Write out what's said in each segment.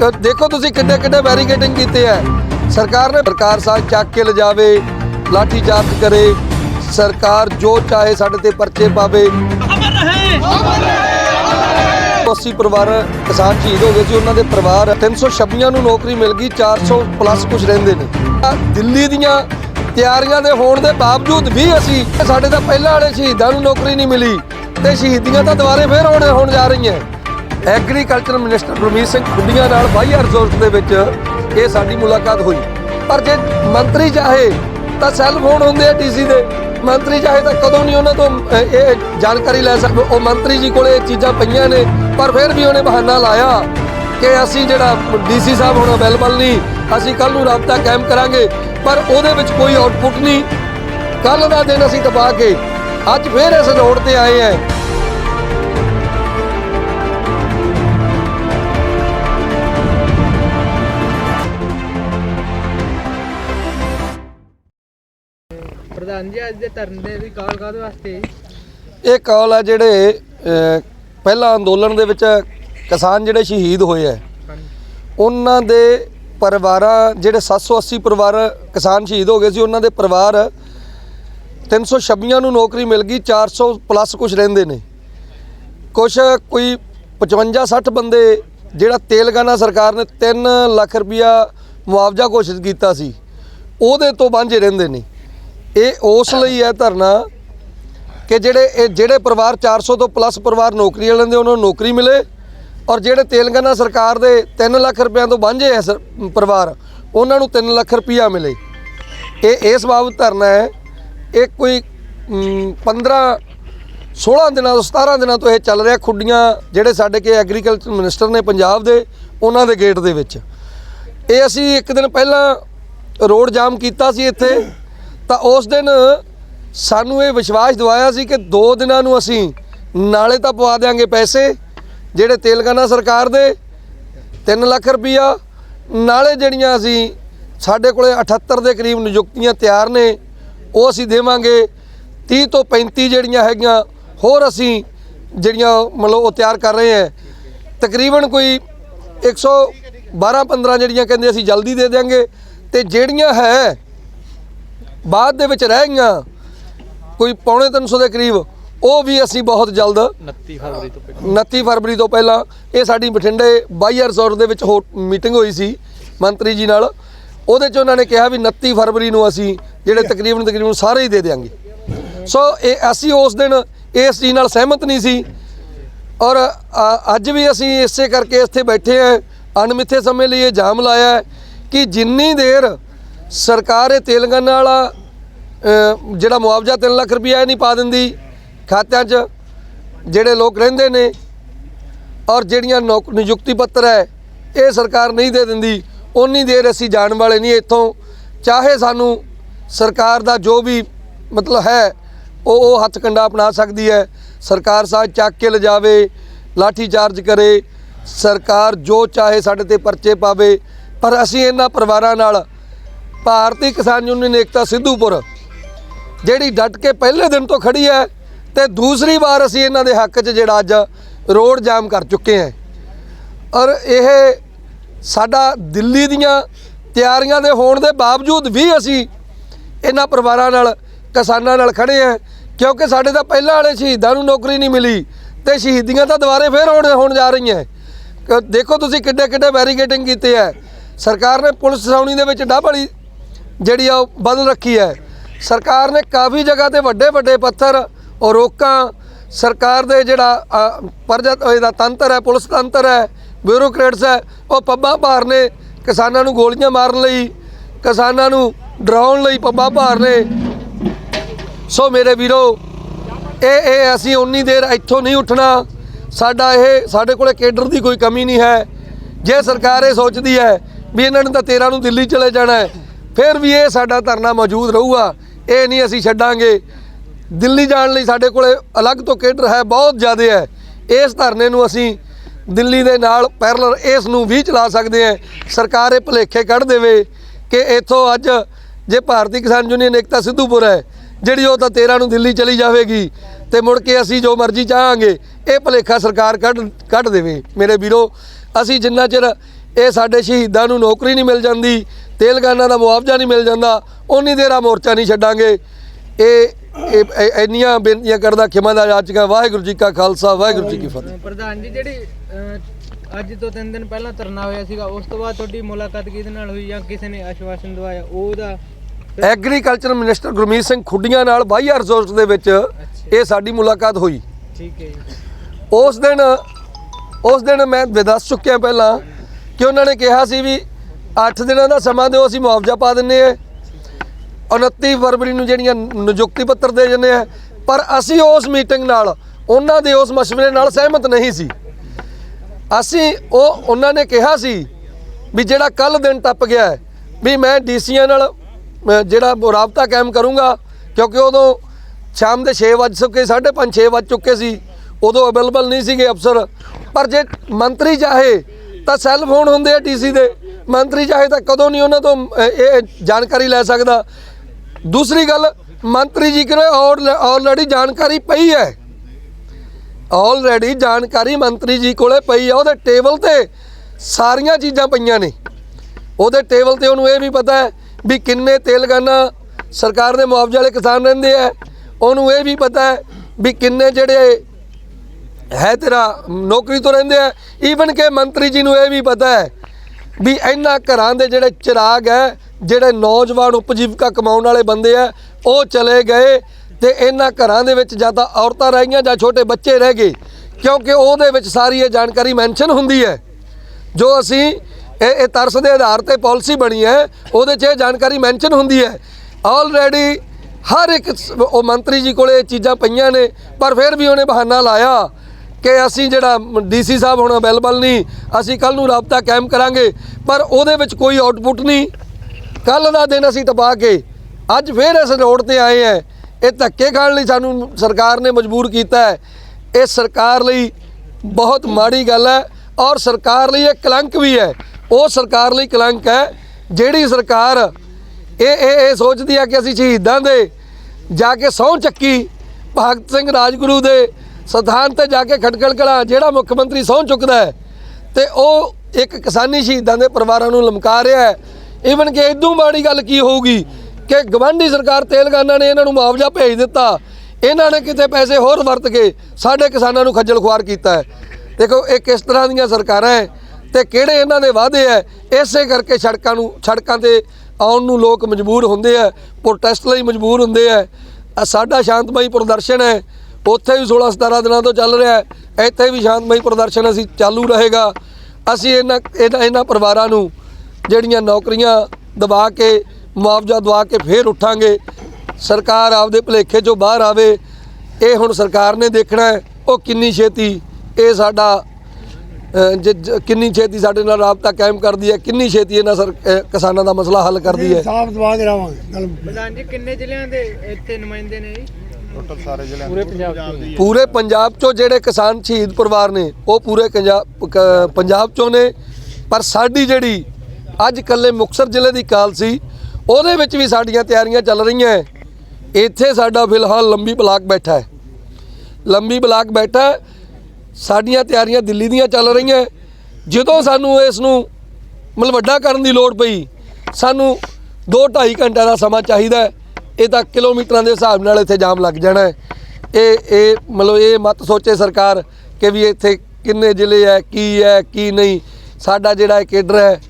ਦੇਖੋ ਤੁਸੀਂ ਕਿੱਡੇ ਕਿੱਡੇ ਬੈਰੀਕੇਡਿੰਗ ਕੀਤੇ ਹੈ ਸਰਕਾਰ ਨੇ ਪ੍ਰਕਾਰ ਸਾਹਿਬ ਚੱਕ ਕੇ ਲਿਜਾਵੇ, ਲਾਠੀ ਚਾਰਜ ਕਰੇ, ਸਰਕਾਰ ਜੋ ਚਾਹੇ ਸਾਡੇ ਤੇ ਪਰਚੇ ਪਾਵੇ। ਅਮਰ ਰਹੇ 80 ਪਰਿਵਾਰ, ਕਿਸਾਨ ਸ਼ਹੀਦ ਹੋ ਗਏ ਸੀ, ਉਹਨਾਂ ਦੇ ਪਰਿਵਾਰ 326 ਨੂੰ ਨੌਕਰੀ ਮਿਲ ਗਈ 400 ਪਲੱਸ ਕੁਝ ਰਹਿੰਦੇ ਨੇ। ਦਿੱਲੀ ਦੀਆਂ ਤਿਆਰੀਆਂ ਦੇ ਹੋਣ ਦੇ ਬਾਵਜੂਦ ਵੀ ਅਸੀਂ ਸਾਡੇ ਤਾਂ ਪਹਿਲਾਂ ਵਾਲੇ ਸ਼ਹੀਦਾਂ ਨੂੰ ਨੌਕਰੀ ਨਹੀਂ ਮਿਲੀ, ਤੇ ਸ਼ਹੀਦੀਆਂ ਤਾਂ ਦੁਬਾਰੇ ਫੇਰ ਹੋਣ ਹੋਣ ਜਾ ਰਹੀਆਂ। ਐਗਰੀਕਲਚਰ ਮਿਨਿਸਟਰ ਗੁਰਮੀਤ ਸਿੰਘ ਖੁੱਡੀਆਂ ਨਾਲ ਬਾਈਆ ਰਿਜ਼ੋਰਟ ਦੇ ਵਿੱਚ ਇਹ ਸਾਡੀ ਮੁਲਾਕਾਤ ਹੋਈ। ਪਰ ਜੇ ਮੰਤਰੀ ਚਾਹੇ ਤਾਂ ਸੈੱਲ ਫੋਨ ਹੁੰਦੇ ਆ ਡੀਸੀ ਦੇ। ਮੰਤਰੀ ਚਾਹੇ ਤਾਂ ਕਦੋਂ ਨਹੀਂ ਉਹਨਾਂ ਤੋਂ ਇਹ ਜਾਣਕਾਰੀ ਲੈ ਸਕਦੇ। ਉਹ ਮੰਤਰੀ ਜੀ ਕੋਲੇ ਇਹ ਚੀਜ਼ਾਂ ਪਈਆਂ ਨੇ, ਪਰ ਫਿਰ ਵੀ ਉਹਨੇ ਬਹਾਨਾ ਲਾਇਆ ਕਿ ਅਸੀਂ ਜਿਹੜਾ ਡੀਸੀ ਸਾਹਿਬ ਹੁਣ ਅਵੇਲੇਬਲ ਨਹੀਂ, ਅਸੀਂ ਕੱਲ ਨੂੰ ਰਾਬਤਾ ਕਾਇਮ ਕਰਾਂਗੇ। ਪਰ ਉਹਦੇ ਵਿੱਚ ਕੋਈ ਆਉਟਪੁੱਟ ਨਹੀਂ। ਕੱਲ ਦਾ ਦਿਨ ਅਸੀਂ ਦਬਾ ਕੇ ਅੱਜ ਫਿਰ ਇਸ ਰੋਡ ਤੇ ਆਏ ਆ। ਪ੍ਰਧਾਨ ਜੀ ਅੱਜ ਦੇ ਧਰਨੇ ਦੀ ਕਾਲ ਕਾਹਦੇ ਵਾਸਤੇ ਇਹ ਕਾਲ ਹੈ ਜਿਹੜੇ ਅ, ਪਹਿਲਾਂ ਅੰਦੋਲਨ ਦੇ ਵਿੱਚ ਕਿਸਾਨ ਜਿਹੜੇ ਸ਼ਹੀਦ ਹੋਏ ਆ ਉਹਨਾਂ ਦੇ ਪਰਿਵਾਰਾਂ ਜਿਹੜੇ 780 ਪਰਿਵਾਰ ਕਿਸਾਨ ਸ਼ਹੀਦ ਹੋ ਗਏ ਸੀ ਉਹਨਾਂ ਦੇ ਪਰਿਵਾਰ 326 ਨੂੰ ਨੌਕਰੀ ਮਿਲ ਗਈ 400 ਪਲੱਸ ਕੁਝ ਰਹਿੰਦੇ ਨੇ। ਕੁਝ ਕੋਈ 55 60 ਬੰਦੇ ਜਿਹੜਾ ਤੇਲੰਗਾਨਾ ਸਰਕਾਰ ਨੇ 3 ਲੱਖ ਰੁਪਇਆ ਮੁਆਵਜ਼ਾ ਘੋਸ਼ਿਤ ਕੀਤਾ ਸੀ ਉਹਦੇ ਤੋਂ ਵਾਂਝੇ ਰਹਿੰਦੇ ਨੇ। ਇਹ ਉਸ ਲਈ ਹੈ ਧਰਨਾ ਕਿ ਜਿਹੜੇ ਇਹ ਜਿਹੜੇ ਪਰਿਵਾਰ 400 ਤੋਂ ਪਲੱਸ ਪਰਿਵਾਰ ਨੌਕਰੀ ਵਾਲਿਆਂ ਦੇ ਉਹਨਾਂ ਨੂੰ ਨੌਕਰੀ ਮਿਲੇ ਔਰ ਜਿਹੜੇ ਤੇਲੰਗਾਨਾ ਸਰਕਾਰ ਦੇ 3 ਲੱਖ ਰੁਪਇਆਂ ਤੋਂ ਵਾਂਝੇ ਹੈ ਸਰ- ਪਰਿਵਾਰ ਉਹਨਾਂ ਨੂੰ 3 ਲੱਖ ਰੁਪਇਆ ਮਿਲੇ। ਇਹ ਇਸ ਬਾਬਤ ਧਰਨਾ ਹੈ ਇਹ ਕੋਈ ਮ, 15 16 ਦਿਨਾਂ ਤੋਂ 17 ਦਿਨਾਂ ਤੋਂ ਇਹ ਚੱਲ ਰਿਹਾ ਖੁੱਡੀਆਂ ਜਿਹੜੇ ਸਾਡੇ ਕੇ ਐਗਰੀਕਲਚਰ ਮਿਨਿਸਟਰ ਨੇ ਪੰਜਾਬ ਦੇ ਉਹਨਾਂ ਦੇ ਗੇਟ ਦੇ ਵਿੱਚ। ਇਹ ਅਸੀਂ ਇੱਕ ਦਿਨ ਪਹਿਲਾਂ ਰੋਡ ਜਾਮ ਕੀਤਾ ਸੀ ਇੱਥੇ। ਤਾਂ ਉਸ ਦਿਨ ਸਾਨੂੰ ਇਹ ਵਿਸ਼ਵਾਸ ਦਿਵਾਇਆ ਸੀ ਕਿ 2 ਦਿਨਾਂ ਨੂੰ ਅਸੀਂ ਨਾਲੇ ਤਾਂ ਪਵਾ ਦੇਾਂਗੇ ਪੈਸੇ, ਜਿਹੜੇ ਤੇਲੰਗਾਨਾ ਸਰਕਾਰ ਦੇ 3 ਲੱਖ ਰੁਪਈਆ। ਨਾਲੇ ਜਿਹੜੀਆਂ ਅਸੀਂ ਸਾਡੇ ਕੋਲੇ 78 ਦੇ ਕਰੀਬ ਨਿਯੁਕਤੀਆਂ ਤਿਆਰ ਨੇ, ਉਹ ਅਸੀਂ ਦੇਵਾਂਗੇ। 30 ਤੋਂ 35 ਜਿਹੜੀਆਂ ਹੈਗੀਆਂ, ਹੋਰ ਅਸੀਂ ਜਿਹੜੀਆਂ ਮਤਲਬ ਉਹ ਤਿਆਰ ਕਰ ਰਹੇ ਹਾਂ। ਤਕਰੀਬਨ ਕੋਈ 112 15 ਜਿਹੜੀਆਂ ਕਹਿੰਦੇ ਅਸੀਂ ਜਲਦੀ ਦੇ ਦਿਆਂਗੇ। ਤੇ ਜਿਹੜੀਆਂ ਹੈ ਬਾਅਦ ਦੇ ਵਿੱਚ ਰਹਿ ਗਈਆਂ। ਕੋਈ ਪੌਣੇ 300 ਦੇ ਕਰੀਬ ਉਹ ਵੀ ਅਸੀਂ ਬਹੁਤ ਜਲਦ 29 ਫਰਵਰੀ ਤੋਂ ਪਹਿਲਾਂ। 29 ਫਰਵਰੀ ਤੋਂ ਪਹਿਲਾਂ ਇਹ ਸਾਡੀ ਬਠਿੰਡੇ ਬਾਈਆ ਰਿਜ਼ੋਰਟ ਦੇ ਵਿੱਚ ਮੀਟਿੰਗ ਹੋਈ ਸੀ ਮੰਤਰੀ ਜੀ ਨਾਲ। ਉਹਦੇ 'ਚ ਉਹਨਾਂ ਨੇ ਕਿਹਾ ਵੀ 29 ਫਰਵਰੀ ਨੂੰ ਅਸੀਂ ਜਿਹੜੇ ਤਕਰੀਬਨ ਤਕਰੀਬਨ ਸਾਰੇ ਹੀ ਦੇ ਦੇਵਾਂਗੇ ਸੋ ਇਹ ਅਸੀਂ ਉਸ ਦਿਨ ਇਸ ਚੀਜ਼ ਨਾਲ ਸਹਿਮਤ ਨਹੀਂ ਸੀ। ਔਰ ਅੱਜ ਵੀ ਅਸੀਂ ਇਸੇ ਕਰਕੇ ਇੱਥੇ ਬੈਠੇ ਆ ਅਣਮਿੱਥੇ ਸਮੇਂ ਲਈ ਇਹ ਜਾਮ ਲਾਇਆ ਕਿ ਜਿੰਨੀ ਦੇਰ ਸਰਕਾਰ ਇਹ ਤੇਲੰਗਾਨਾ ਵਾਲਾ ਜਿਹੜਾ ਮੁਆਵਜ਼ਾ 3 ਲੱਖ ਰੁਪਇਆ ਇਹ ਨਹੀਂ ਪਾ ਦਿੰਦੀ ਖਾਤਿਆਂ 'ਚ, ਜਿਹੜੇ ਲੋਕ ਰਹਿੰਦੇ ਨੇ ਔਰ ਜਿਹੜੀਆਂ ਨੌਕ, ਨਿਯੁਕਤੀ ਪੱਤਰ ਹੈ, ਇਹ ਸਰਕਾਰ ਨਹੀਂ ਦੇ ਦਿੰਦੀ ਉਨੀ ਦੇਰ ਅਸੀਂ ਜਾਣ ਵਾਲੇ ਨਹੀਂ ਇੱਥੋਂ। ਚਾਹੇ ਸਾਨੂੰ ਸਰਕਾਰ ਦਾ ਜੋ ਵੀ ਮਤਲਬ ਹੈ, ਉਹ ਉਹ ਹੱਥ ਕੰਡਾ ਅਪਣਾ ਸਕਦੀ ਹੈ। ਸਰਕਾਰ ਸਾਥ ਚੱਕ ਕੇ ਲਿਜਾਵੇ, ਲਾਠੀ ਚਾਰਜ ਕਰੇ। ਸਰਕਾਰ ਜੋ ਚਾਹੇ ਸਾਡੇ ਤੇ ਪਰਚੇ ਪਾਵੇ, ਪਰ ਅਸੀਂ ਇਹਨਾਂ ਪਰਿਵਾਰਾਂ ਨਾਲ ਭਾਰਤੀ ਕਿਸਾਨ ਯੂਨੀਅਨ ਏਕਤਾ ਸਿੱਧੂਪੁਰ, ਜਿਹੜੀ ਡਟ ਕੇ ਪਹਿਲੇ ਦਿਨ ਤੋਂ ਖੜੀ ਹੈ ਤੇ ਦੂਸਰੀ ਵਾਰ ਅਸੀਂ ਇਹਨਾਂ ਦੇ ਹੱਕ 'ਚ ਜਿਹੜਾ ਅੱਜ ਰੋਡ ਜਾਮ ਕਰ ਚੁੱਕੇ ਹਾਂ। ਔਰ ਇਹ ਸਾਡਾ ਦਿੱਲੀ ਦੀਆਂ ਤਿਆਰੀਆਂ ਦੇ ਹੋਣ ਦੇ ਬਾਵਜੂਦ ਵੀ ਅਸੀਂ ਇਹਨਾਂ ਪਰਿਵਾਰਾਂ ਨਾਲ, ਕਿਸਾਨਾਂ ਨਾਲ ਖੜੇ ਹਾਂ, ਕਿਉਂਕਿ ਸਾਡੇ ਤਾਂ ਪਹਿਲਾਂ ਵਾਲੇ ਸ਼ਹੀਦਾਂ ਨੂੰ ਨੌਕਰੀ ਨਹੀਂ ਮਿਲੀ ਤੇ ਸ਼ਹੀਦੀਆਂ ਤਾਂ ਦੁਬਾਰੇ ਫੇਰ ਹੋਣ ਹੋਣ ਜਾ ਰਹੀਆਂ। ਦੇਖੋ ਤੁਸੀਂ ਕਿੱਡੇ ਕਿੱਡੇ ਬੈਰੀਕੇਡਿੰਗ ਕੀਤੇ ਹੈ ਸਰਕਾਰ ਨੇ ਪੁਲਿਸ ਛਾਉਣੀ ਦੇ ਵਿੱਚ ਡੱਬ ਵਾਲੀ ਜਿਹੜੀ ਆ ਉਹ ਬਦਲ ਰੱਖੀ ਹੈ। ਸਰਕਾਰ ਨੇ ਕਾਫੀ ਜਗ੍ਹਾ ਤੇ ਵੱਡੇ ਵੱਡੇ ਪੱਥਰ ਔਰ ਰੋਕਾਂ। ਸਰਕਾਰ ਦੇ ਜਿਹੜਾ ਅ, ਪ੍ਰਜਾ ਇਹਦਾ ਤੰਤਰ ਹੈ ਪੁਲਿਸ ਤੰਤਰ ਹੈ ਬਿਊਰੋਕਰੇਟਸ ਹੈ ਉਹ ਪੱਬਾਂ ਭਾਰ ਨੇ ਕਿਸਾਨਾਂ ਨੂੰ ਗੋਲੀਆਂ ਮਾਰਨ ਲਈ ਕਿਸਾਨਾਂ ਨੂੰ ਡਰਾਉਣ ਲਈ ਪੱਬਾਂ ਭਾਰ ਨੇ। ਸੋ ਮੇਰੇ ਵੀਰੋ ਇਹ ਇਹ ਅਸੀਂ ਉਨੀ ਦੇਰ ਇੱਥੋਂ ਨਹੀਂ ਉੱਠਣਾ। ਸਾਡਾ ਇਹ ਸਾਡੇ ਕੋਲੇ ਕੇਡਰ ਦੀ ਕੋਈ ਕਮੀ ਨਹੀਂ ਹੈ। ਜੇ ਸਰਕਾਰ ਇਹ ਸੋਚਦੀ ਹੈ ਵੀ ਇਹਨਾਂ ਨੇ ਤਾਂ 13 ਨੂੰ ਦਿੱਲੀ ਚਲੇ ਜਾਣਾ ਹੈ ਫਿਰ ਵੀ ਇਹ ਸਾਡਾ ਧਰਨਾ ਮੌਜੂਦ ਰਹੂਗਾ। ਇਹ ਨਹੀਂ ਅਸੀਂ ਛੱਡਾਂਗੇ। ਦਿੱਲੀ ਜਾਣ ਲਈ ਸਾਡੇ ਕੋਲੇ ਅਲੱਗ ਤੋਂ ਕੇਡਰ ਹੈ, ਬਹੁਤ ਜ਼ਿਆਦਾ ਹੈ। ਇਸ ਧਰਨੇ ਨੂੰ ਅਸੀਂ ਦਿੱਲੀ ਦੇ ਨਾਲ ਪੈਰਲਲ ਇਸ ਨੂੰ ਵੀ ਚਲਾ ਸਕਦੇ ਹਾਂ। ਸਰਕਾਰ ਇਹ ਭੁਲੇਖੇ ਕੱਢ ਦੇਵੇ ਕਿ ਇੱਥੋਂ ਅੱਜ ਜੇ ਭਾਰਤੀ ਕਿਸਾਨ ਯੂਨੀਅਨ ਏਕਤਾ ਸਿੱਧੂਪੁਰ ਹੈ, ਜਿਹੜੀ ਉਹ ਤਾਂ 13 ਨੂੰ ਦਿੱਲੀ ਚਲੀ ਜਾਵੇਗੀ ਤੇ ਮੁੜ ਕੇ ਅਸੀਂ ਜੋ ਮਰਜ਼ੀ ਚਾਹਾਂਗੇ, ਇਹ ਭੁਲੇਖਾ ਸਰਕਾਰ ਕੱਢ ਕੱਢ ਦੇਵੇ। ਮੇਰੇ ਵੀਰੋ, ਅਸੀਂ ਜਿੰਨਾ ਚਿਰ ਇਹ ਸਾਡੇ ਸ਼ਹੀਦਾਂ ਨੂੰ ਨੌਕਰੀ ਨਹੀਂ ਮਿਲ ਜਾਂਦੀ ਤੇਲਗਾਨਾ ਦਾ ਮੁਆਵਜ਼ਾ ਨਹੀਂ ਮਿਲ ਜਾਂਦਾ ਉਨੀ ਦੇਰ ਮੋਰਚਾ ਨਹੀਂ ਛੱਡਾਂਗੇ। ਇਹ ਇੰਨੀਆਂ ਬੇਨਤੀਆਂ ਕਰਦਾ ਖਿਮਾ ਦਾ ਜਾਚਕਾ ਵਾਹਿਗੁਰੂ ਜੀ ਕਾ ਖਾਲਸਾ ਵਾਹਿਗੁਰੂ ਜੀ ਕੀ ਫਤਿਹ। ਪ੍ਰਧਾਨ ਜੀ ਜਿਹੜੀ ਅੱਜ ਤੋਂ ਤਿੰਨ ਦਿਨ ਪਹਿਲਾਂ ਧਰਨਾ ਹੋਇਆ ਸੀਗਾ ਉਸ ਤੋਂ ਬਾਅਦ ਤੁਹਾਡੀ ਮੁਲਾਕਾਤ ਕਿਹਦੇ ਨਾਲ ਹੋਈ ਜਾਂ ਕਿਸੇ ਨੇ ਆਸ਼ਵਾਸਨ ਦਵਾਇਆ? ਉਹਦਾ ਐਗਰੀਕਲਚਰ ਮਿਨਿਸਟਰ ਗੁਰਮੀਤ ਸਿੰਘ ਖੁੱਡੀਆਂ ਨਾਲ ਬਾਈਆ ਰਿਜ਼ੋਰਟ ਦੇ ਵਿੱਚ ਇਹ ਸਾਡੀ ਮੁਲਾਕਾਤ ਹੋਈ। ਠੀਕ ਹੈ ਜੀ। ਉਸ ਦਿਨ ਉਸ ਦਿਨ ਮੈਂ ਵੀ ਦੱਸ ਚੁੱਕਿਆ ਪਹਿਲਾਂ। ਕਿ ਉਹਨਾਂ ਨੇ ਕਿਹਾ ਸੀ ਵੀ 8 ਦਿਨਾਂ ਦਾ ਸਮਾਂ ਦਿਓ ਅਸੀਂ ਮੁਆਵਜ਼ਾ ਪਾ ਦਿੰਨੇ ਆ 29 ਫਰਵਰੀ ਨੂੰ ਜਿਹੜੀਆਂ ਨਿਯੁਕਤੀ ਪੱਤਰ ਦੇ ਜੰਨੇ ਆ ਪਰ ਅਸੀਂ ਉਸ ਮੀਟਿੰਗ ਨਾਲ ਉਹਨਾਂ ਦੇ ਉਸ ਮਸ਼ਵਰੇ ਨਾਲ ਸਹਿਮਤ ਨਹੀਂ ਸੀ। ਅਸੀਂ ਉਹ ਉਹਨਾਂ ਨੇ ਕਿਹਾ ਸੀ ਵੀ ਜਿਹੜਾ ਕੱਲ ਦਿਨ ਟੱਪ ਗਿਆ ਹੈ, ਵੀ ਮੈਂ ਡੀਸੀਆਂ ਨਾਲ ਜਿਹੜਾ ਰਾਬਤਾ ਕਾਇਮ ਕਰੂੰਗਾ ਕਿਉਂਕਿ ਉਦੋਂ ਸ਼ਾਮ ਦੇ 6 ਵਜ ਚੁੱਕੇ 5:30 6 ਵਜ ਚੁੱਕੇ ਸੀ ਉਦੋਂ ਅਵੇਲੇਬਲ ਨਹੀਂ ਸੀਗੇ ਅਫਸਰ। ਪਰ ਜੇ ਮੰਤਰੀ ਚਾਹੇ ਤਾਂ ਸੈੱਲ ਫੋਨ ਹੁੰਦੇ ਆ ਡੀਸੀ ਦੇ। ਮੰਤਰੀ ਚਾਹੇ ਤਾਂ ਕਦੋਂ ਨਹੀਂ ਉਹਨਾਂ ਤੋਂ ਇਹ ਜਾਣਕਾਰੀ ਲੈ ਸਕਦਾ। ਦੂਸਰੀ ਗੱਲ, ਮੰਤਰੀ ਜੀ ਕੋਲ ਆਲਰੇਡੀ ਜਾਣਕਾਰੀ ਪਈ ਹੈ। ਆਲਰੇਡੀ ਜਾਣਕਾਰੀ ਮੰਤਰੀ ਜੀ ਕੋਲੇ ਪਈ ਆ, ਉਹਦੇ ਟੇਬਲ ਤੇ ਸਾਰੀਆਂ ਚੀਜ਼ਾਂ ਪਈਆਂ ਨੇ। ਉਹਦੇ ਟੇਬਲ ਤੇ ਉਹਨੂੰ ਇਹ ਵੀ ਪਤਾ ਹੈ ਵੀ ਕਿੰਨੇ ਤੇਲਗਾਨਾ ਸਰਕਾਰ ਦੇ ਮੁਆਵਜ਼ੇ ਵਾਲੇ ਕਿਸਾਨ ਰਹਿੰਦੇ ਆ। ਉਹਨੂੰ ਇਹ ਵੀ ਪਤਾ ਹੈ ਵੀ ਕਿੰਨੇ ਜਿਹੜੇ ਹੈ ਤੇਰਾ, ਨੌਕਰੀ ਤੋਂ ਰਹਿੰਦੇ ਆ। ਈਵਨ ਕਿ ਮੰਤਰੀ ਜੀ ਨੂੰ ਇਹ ਵੀ ਪਤਾ ਹੈ ਵੀ ਇਹਨਾਂ ਘਰਾਂ ਦੇ ਜਿਹੜੇ ਚਿਰਾਗ ਹੈ, ਜਿਹੜੇ ਨੌਜਵਾਨ ਉਪਜੀਵਕਾ ਕਮਾਉਣ ਵਾਲੇ ਬੰਦੇ ਆ, ਉਹ ਚਲੇ ਗਏ ਤੇ ਇਹਨਾਂ ਘਰਾਂ ਦੇ ਵਿੱਚ ਜਾਂ ਤਾਂ ਔਰਤਾਂ ਰਹਿ ਗਈਆਂ ਜਾਂ ਛੋਟੇ ਬੱਚੇ ਰਹਿ ਗਏ। ਕਿਉਂਕਿ ਉਹਦੇ ਵਿੱਚ ਸਾਰੀ ਇਹ ਜਾਣਕਾਰੀ ਮੈਂਸ਼ਨ ਹੁੰਦੀ ਹੈ। ਜੋ ਅਸੀਂ ਇਹ ਇਹ ਤਰਸ ਦੇ ਆਧਾਰ ਤੇ ਪਾਲਿਸੀ ਬਣੀ ਹੈ, ਉਹਦੇ 'ਚ ਇਹ ਜਾਣਕਾਰੀ ਮੈਂਸ਼ਨ ਹੁੰਦੀ ਹੈ। ਆਲਰੇਡੀ ਹਰ ਇੱਕ ਉਹ ਮੰਤਰੀ ਜੀ ਕੋਲੇ ਇਹ ਚੀਜ਼ਾਂ ਪਈਆਂ ਨੇ, ਪਰ ਫਿਰ ਵੀ ਉਹਨੇ ਬਹਾਨਾ ਲਾਇਆ। ਕਿ ਅਸੀਂ ਜਿਹੜਾ ਡੀਸੀ ਸਾਹਿਬ ਹੁਣ ਅਵੇਲੇਬਲ ਨਹੀਂ, ਅਸੀਂ ਕੱਲ ਨੂੰ ਰਾਬਤਾ ਕਾਇਮ ਕਰਾਂਗੇ, ਪਰ ਉਹਦੇ ਵਿੱਚ ਕੋਈ ਆਊਟਪੁੱਟ ਨਹੀਂ। ਕੱਲ ਦਾ ਦਿਨ ਅਸੀਂ ਤਪਾ ਕੇ, ਅੱਜ ਫਿਰ ਇਸ ਰੋਡ ਤੇ ਆਏ ਹੈ। ਇਹ ਧੱਕੇ ਖਾਣ ਲਈ ਸਾਨੂੰ ਸਰਕਾਰ ਨੇ ਮਜਬੂਰ ਕੀਤਾ ਹੈ। ਇਹ ਸਰਕਾਰ ਲਈ ਬਹੁਤ ਮਾੜੀ ਗੱਲ ਹੈ ਔਰ ਸਰਕਾਰ ਲਈ ਇਹ ਕਲੰਕ ਵੀ ਹੈ। ਉਹ ਸਰਕਾਰ ਲਈ ਕਲੰਕ ਹੈ, ਜਿਹੜੀ ਸਰਕਾਰ ਇਹ ਇਹ ਇਹ ਸੋਚਦੀ ਹੈ ਕਿ ਅਸੀਂ ਸ਼ਹੀਦਾਂ ਦੇ ਜਾ ਕੇ ਸਹੁੰ ਚੱਕੀ, ਭਗਤ ਸਿੰਘ ਰਾਜਗੁਰੂ ਦੇ ਸਥਾਨ ਤੇ ਜਾ ਕੇ ਖਟਕਲ ਕਲਾ, ਜਿਹੜਾ ਮੁੱਖ ਮੰਤਰੀ ਸਹੁੰ ਚੁੱਕਦਾ ਹੈ, ਤੇ ਉਹ ਇੱਕ ਕਿਸਾਨੀ ਸ਼ਹੀਦਾਂ ਦੇ ਪਰਿਵਾਰਾਂ ਨੂੰ ਲਮਕਾ ਰਿਹਾ ਹੈ। ਈਵਨ ਕਿ ਇਦੋਂ ਮਾੜੀ ਗੱਲ ਕੀ ਹੋਊਗੀ ਕਿ ਗਵਾਂਢੀ ਸਰਕਾਰ ਤੇਲਗਾਨਾ ਨੇ ਇਹਨਾਂ ਨੂੰ ਮੁਆਵਜ਼ਾ ਭੇਜ ਦਿੱਤਾ। ਇਹਨਾਂ ਨੇ ਕਿਤੇ ਪੈਸੇ ਹੋਰ ਵਰਤ ਕੇ ਸਾਡੇ ਕਿਸਾਨਾਂ ਨੂੰ ਖੱਜਲ ਖੁਆਰ ਕੀਤਾ ਹੈ। ਦੇਖੋ, ਇਹ ਕਿਸ ਤਰ੍ਹਾਂ ਦੀਆਂ ਸਰਕਾਰਾਂ ਹੈ ਤੇ ਕਿਹੜੇ ਇਹਨਾਂ ਦੇ ਵਾਅਦੇ ਹੈ? ਇਸੇ ਕਰਕੇ ਸੜਕਾਂ ਨੂੰ, ਸੜਕਾਂ ਤੇ ਆਉਣ ਨੂੰ ਲੋਕ ਮਜਬੂਰ ਹੁੰਦੇ ਆ ਪ੍ਰੋਟੈਸਟ ਲਈ ਮਜਬੂਰ ਹੁੰਦੇ ਆ ਸਾਡਾ ਸ਼ਾਂਤਮਈ ਪ੍ਰਦਰਸ਼ਨ ਹੈ। ਉੱਥੇ ਵੀ 16 17 ਦਿਨਾਂ ਤੋਂ ਚੱਲ ਰਿਹਾ ਹੈ। ਇੱਥੇ ਵੀ ਸ਼ਾਂਤਮਈ ਪ੍ਰਦਰਸ਼ਨ ਅਸੀਂ ਚਾਲੂ ਰਹੇਗਾ। ਅਸੀਂ ਇਹਨਾਂ ਇਹਨਾਂ ਇਹਨਾਂ ਪਰਿਵਾਰਾਂ ਨੂੰ ਜਿਹੜੀਆਂ ਨੌਕਰੀਆਂ ਦਬਾ ਕੇ ਮੁਆਵਜ਼ਾ ਦਵਾ ਕੇ ਫੇਰ ਉੱਠਾਂਗੇ। ਸਰਕਾਰ ਆਪਦੇ ਭੁਲੇਖੇ ਚੋਂ ਬਾਹਰ ਆਵੇ। ਇਹ ਹੁਣ ਸਰਕਾਰ ਨੇ ਦੇਖਣਾ ਹੈ ਉਹ ਕਿੰਨੀ ਛੇਤੀ ਇਹ ਸਾਡਾ ਕਿੰਨੀ ਛੇਤੀ ਸਾਡੇ ਨਾਲ ਰਾਬਤਾ ਕਾਇਮ ਕਰਦੀ ਹੈ ਕਿੰਨੀ ਛੇਤੀ ਇਹਨਾਂ ਸਰ ਕਿਸਾਨਾਂ ਦਾ ਮਸਲਾ ਹੱਲ ਕਰਦੀ ਹੈ। ਸਾਫ਼ ਦਵਾ ਕੇ ਰਵਾਂਗੇ। ਗੱਲ ਪ੍ਰਧਾਨ ਜੀ ਕਿੰਨੇ ਜ਼ਿਲ੍ਹਿਆਂ ਦੇ ਇੱਥੇ ਨੁਮਾਇੰਦੇ ਨੇ ਜੀ? ਪੂਰੇ ਪੰਜਾਬ ਪੂਰੇ ਪੰਜਾਬ ਚੋਂ ਜਿਹੜੇ ਕਿਸਾਨ ਸ਼ਹੀਦ ਪਰਿਵਾਰ ਨੇ ਉਹ ਪੂਰੇ ਪੰਜਾਬ ਚੋਂ ਨੇ ਪਰ ਸਾਡੀ ਜਿਹੜੀ ਅੱਜ ਕੱਲੇ ਮੁਕਤਸਰ ਜ਼ਿਲ੍ਹੇ ਦੀ ਕਾਲ ਸੀ ਉਹਦੇ ਵਿੱਚ ਵੀ ਸਾਡੀਆਂ ਤਿਆਰੀਆਂ ਚੱਲ ਰਹੀਆਂ। ਇੱਥੇ ਸਾਡਾ ਫਿਲਹਾਲ ਲੰਬੀ ਬਲਾਕ ਬੈਠਾ ਹੈ ਲੰਬੀ ਬਲਾਕ ਬੈਠਾ। ਸਾਡੀਆਂ ਤਿਆਰੀਆਂ ਦਿੱਲੀ ਦੀਆਂ ਚੱਲ ਰਹੀਆਂ। ਜਦੋਂ ਸਾਨੂੰ ਇਸ ਨੂੰ ਮਤਲਬ ਵੱਡਾ ਕਰਨ ਦੀ ਲੋੜ ਪਈ ਸਾਨੂੰ 2.5 ਘੰਟਿਆਂ ਦਾ ਸਮਾਂ ਚਾਹੀਦਾ ਹੈ। ਇਹ ਤਾਂ ਕਿਲੋਮੀਟਰਾਂ ਦੇ ਹਿਸਾਬ ਨਾਲ ਇੱਥੇ ਜਾਮ ਲੱਗ ਜਾਣਾ ਹੈ। ਇਹ ਇਹ ਮਤਲਬ ਇਹ ਮਤ ਸੋਚੇ ਸਰਕਾਰ ਕਿ ਵੀ ਇੱਥੇ ਕਿੰਨੇ ਜ਼ਿਲ੍ਹੇ ਹੈ, ਕੀ ਹੈ, ਕੀ ਨਹੀਂ। ਸਾਡਾ ਜਿਹੜਾ ਇਹ ਕੇਡਰ ਹੈ,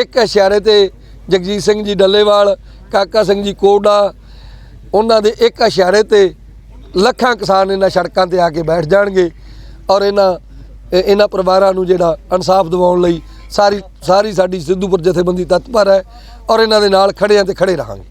ਇੱਕ ਇਸ਼ਾਰੇ ਤੇ ਜਗਜੀਤ ਸਿੰਘ ਜੀ ਡੱਲੇਵਾਲ, ਕਾਕਾ ਸਿੰਘ ਜੀ ਕੋਡਾ, ਉਹਨਾਂ ਦੇ ਇੱਕ ਇਸ਼ਾਰੇ ਤੇ ਲੱਖਾਂ ਕਿਸਾਨ ਇਹਨਾਂ ਸੜਕਾਂ ਤੇ ਆ ਕੇ ਬੈਠ ਜਾਣਗੇ ਔਰ ਇਹਨਾਂ ਇਹਨਾਂ ਪਰਿਵਾਰਾਂ ਨੂੰ ਜਿਹੜਾ ਇਨਸਾਫ ਦਿਵਾਉਣ ਲਈ ਸਾਰੀ ਸਾਰੀ ਸਾਡੀ ਸਿੱਧੂਪੁਰ ਜਥੇਬੰਦੀ ਤਤਪਰ ਹੈ ਔਰ ਇਹਨਾਂ ਦੇ ਨਾਲ ਖੜੇ ਹਾਂ ਤੇ ਖੜੇ ਰਹਾਂਗੇ।